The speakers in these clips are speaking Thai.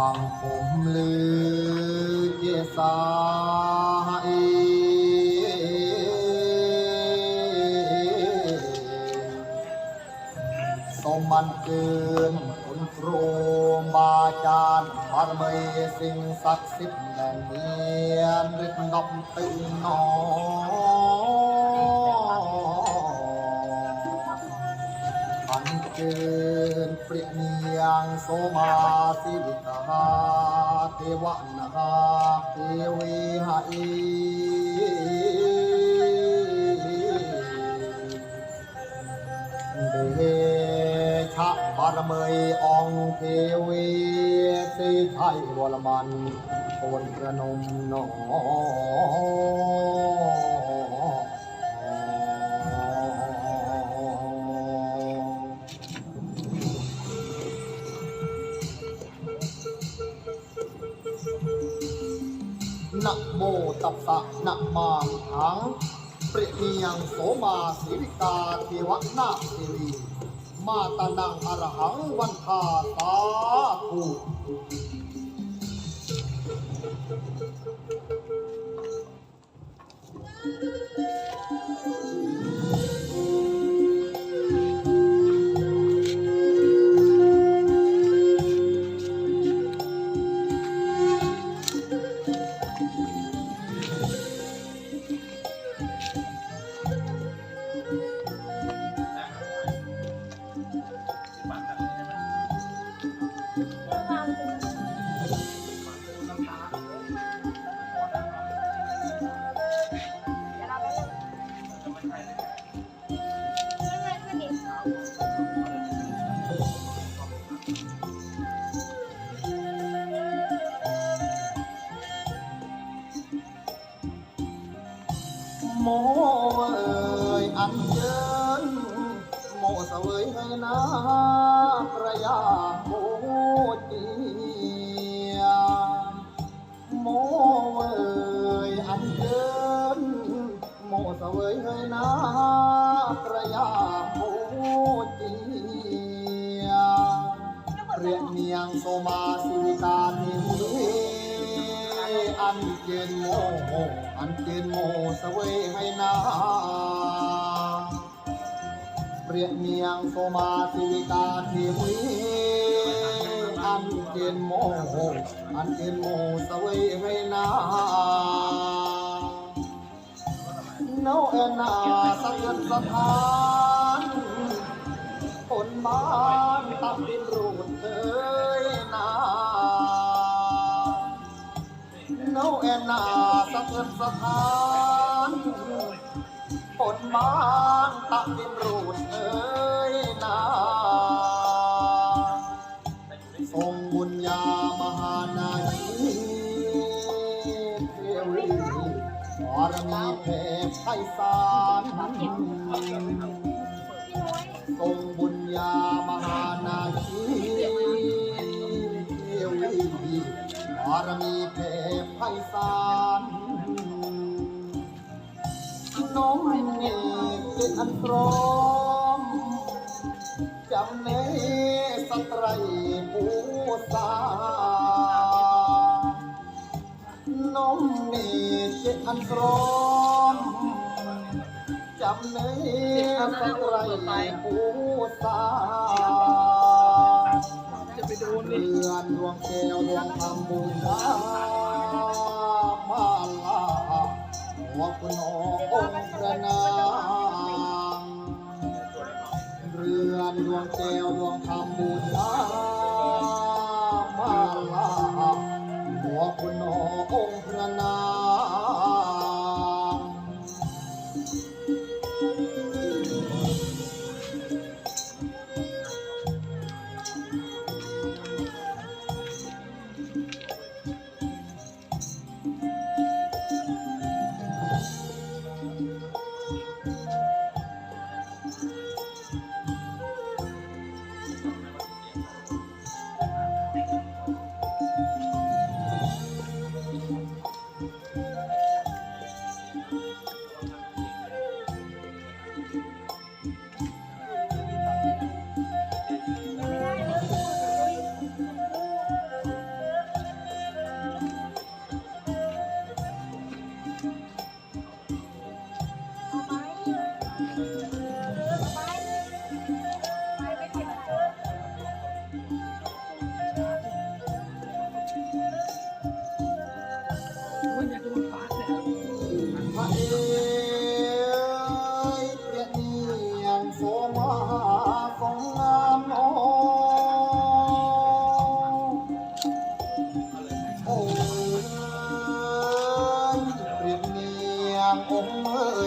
บังผมลือเยสายสมมันเกินคุณครูบาอาจารย์บารมีสิ่งศักดิ์สิทธิ์แด่นเมียนฤทธิ์นบตื่นนอนอันเกินเปรียเนีย งโสมาสิวิตาเทวนาเทวีหาอีเดชะบารมีองเทวีสิไทยวรมันโคนประนมนอง นะโมตัสสะนะมาหังเปรียเนียงโสมาสีวิกาเทวนาเทวีมาตานังอรหังวันทาสาธุ โมเอยอันเยินโมเสวยให้นาประยาโมเจียโมเอยอันเยินโมเสวยให้นาประยาโมเจียเรียกเมียงโซมาสิวิตาทวีอันเจนโม อันเจนโมสเวยให้นาเรียกเมียงโซมาสิวิตาเทวีอันเจนโมอันเจนโมสเวยให้นาโนเอนาสักเกินสถานคนบ้านตักดินรูดเอ้ยาแอนนาสะเทือนสถานคนบ้านตักดินรูดเอ้ยนาทรงบุญญามหานาทีเทวีบารมีเพชรไพศาลทรงบุญญามหานาคีเทวีารมีเทพไพศาลน้องเอกเป็นอันพร้อมจำเนสตรัยปูสาน้องเอกเป็นอันพร้อมจำเนื้อสักไรผู้สา จะไปดูเรือนดวงแก้วดวงธรรมบูชามาลาหัวคุณองค์นา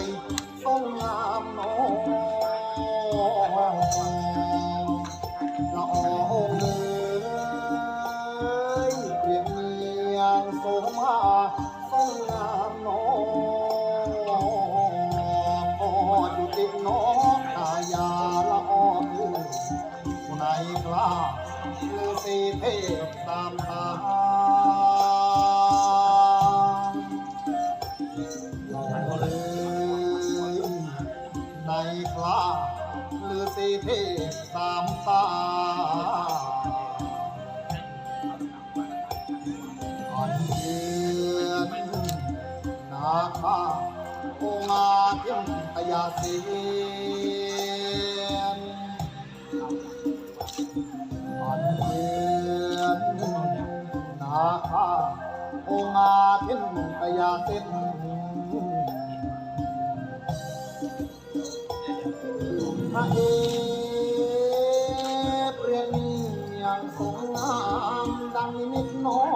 ยทรงงามน้องละอองเอ้ยเรียบเมียงโสมาทรงงามน้องพออยู่ติดน้องตายาละอองเอ้ยผู้ในกล้าฤาษีเทพตามทา มพยาเสียนอันเยือนนาคาองอาทินพยาเส้นพระเอกเรียนย่างสงงามดังนิมิตน้อง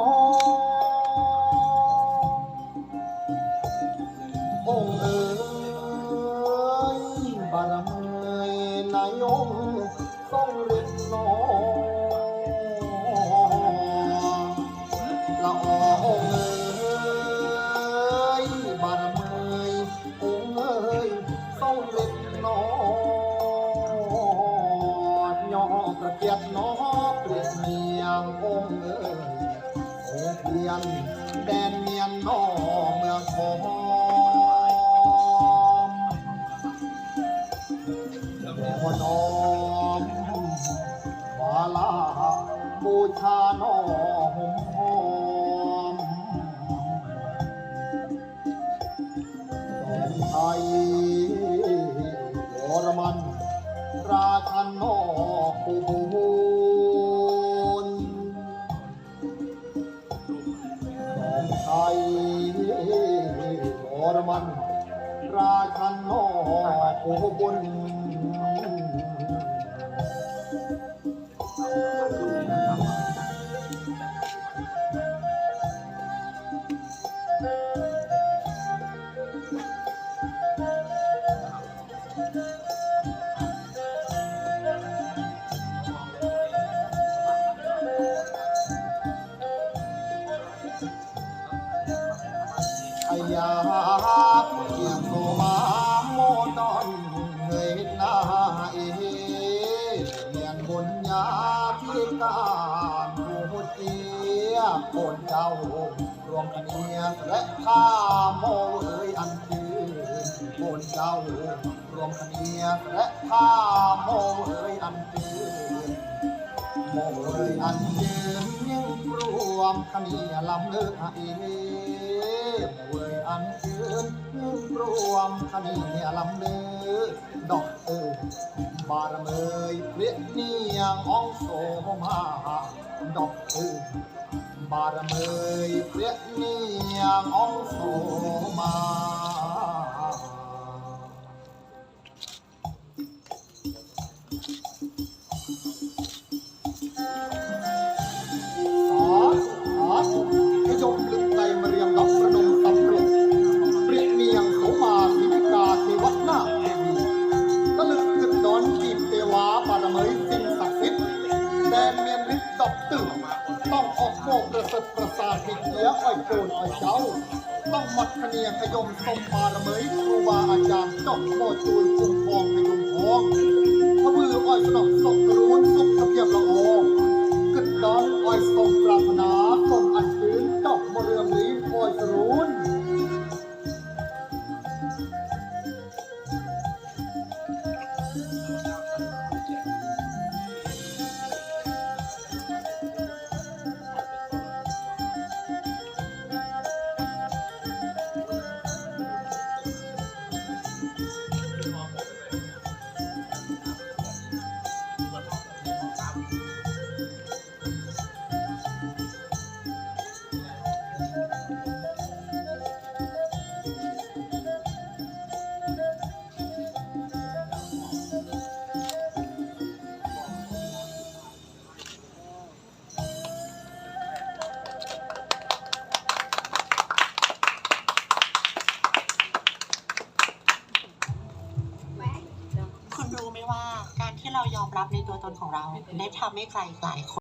ยงค์ทรงฤทธิ์น้องละอองเอ๋ยบารมีองค์เอ๋ยทรงฤทธิ์น้องยอประเกียรติน้องเปรียบเมียงองค์เอ๋ยโอเพียนแดนเมียนนอเมืองทอ ชาหนอหอมหอมไทยวรมันราชันนอคู ยาเพียงโซมาโมดอนเงยหน้าเอเมียนบุญญาพิการผู้เจียคนเจ้ารวมกันเนียและข้าโมเอ่ยอันคือคนเจ้ารวมกันเนียและข้าโมเอ่ยอันคือ เอ่ยอันยืนยังรวมขณีลำเลือเอโมเอ่ยอันยืนยังรวมขณีลำเลือดอกเอ่ยบารเมยเปรียเนียงองโสมาดอกเอ่ยบารเมยเปรียเนียงอองโสมา ขยมสมบารมีครูบาอาจารย์จบโมจุยคุ้มครอง ได้ทำให้ใครหลายคน